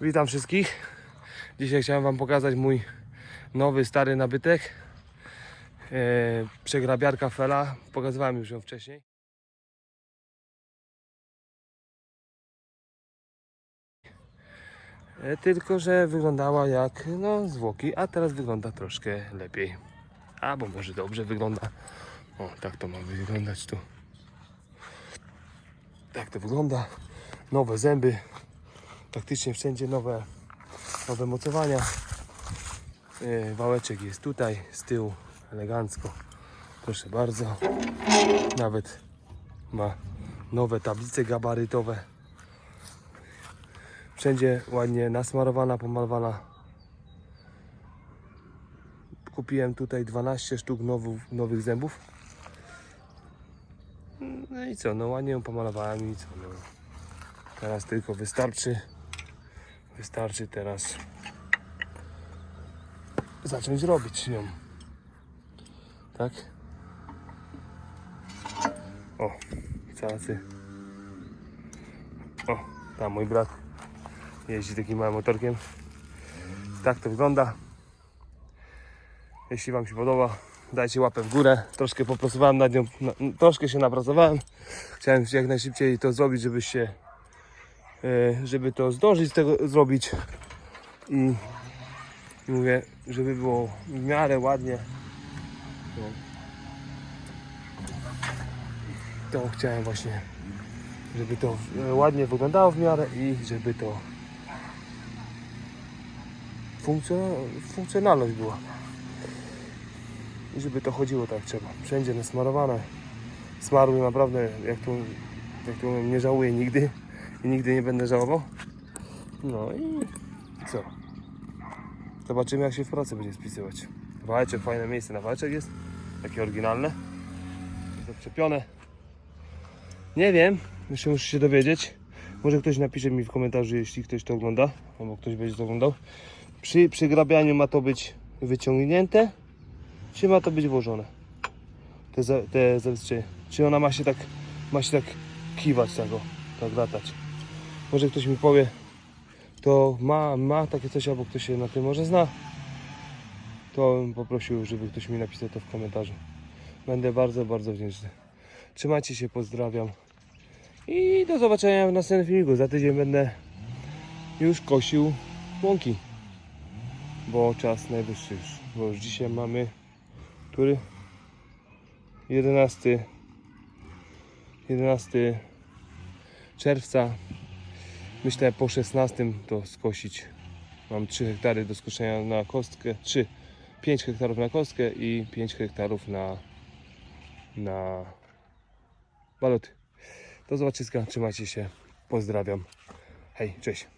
Witam wszystkich. Dzisiaj chciałem Wam pokazać mój nowy, stary nabytek. E, przegrabiarka Fela. Pokazywałem już ją wcześniej. E, tylko, że wyglądała jak no, zwłoki, a teraz wygląda troszkę lepiej. Albo może dobrze wygląda. O, tak to ma wyglądać tu. Tak to wygląda. Nowe zęby. Praktycznie wszędzie nowe, nowe mocowania. Yy, Wałeczek jest tutaj, z tyłu, elegancko. Proszę bardzo. Nawet ma nowe tablice gabarytowe. Wszędzie ładnie nasmarowana, pomalowana. Kupiłem tutaj 12 sztuk nowych, nowych zębów. No i co, no ładnie ją pomalowałem i co, no. Teraz tylko wystarczy, wystarczy teraz zacząć robić nią. Tak? O, cacy. O, tam mój brat jeździ takim małym motorkiem. Tak to wygląda. Jeśli Wam się podoba, dajcie łapę w górę. Troszkę popracowałem nad nią, troszkę się napracowałem. Chciałem jak najszybciej to zrobić, żebyście, żeby to zdążyć tego zrobić. I, mówię, żeby było w miarę ładnie. No. To chciałem właśnie, żeby to e, ładnie wyglądało w miarę i żeby to funkcjo- funkcjonalność była. I żeby to chodziło tak trzeba. Wszędzie nasmarowane. Smaruję naprawdę, jak jak mówię, nie żałuję nigdy. I nigdy nie będę żałował. No i co? Zobaczymy jak się w pracy będzie spisywać. Wałeczek, fajne miejsce na wałeczek jest. Takie oryginalne. Zaczepione. Nie wiem, jeszcze muszę się dowiedzieć. Może ktoś napisze mi w komentarzu, jeśli ktoś to ogląda, albo ktoś będzie to oglądał. Przy przygrabianiu ma to być wyciągnięte, czy ma to być włożone? Te, te zabezpieczenie. Czy ona ma się tak, ma się tak kiwać tego, tak latać? Może ktoś mi powie, to ma, ma takie coś, albo ktoś się na tym może zna. To bym poprosił, żeby ktoś mi napisał to w komentarzu. Będę bardzo, bardzo wdzięczny. Trzymajcie się, pozdrawiam. I do zobaczenia w następnym filmiku. Za tydzień będę już kosił łąki. Bo czas najwyższy już. Bo już dzisiaj mamy który? 11 11 czerwca. Myślę po 16 to skosić. Mam 3 hektary do skoszenia na kostkę. 3, 5 hektarów na kostkę i 5 hektarów na na baloty. Do zobaczyska, trzymajcie się. Pozdrawiam. Hej, cześć.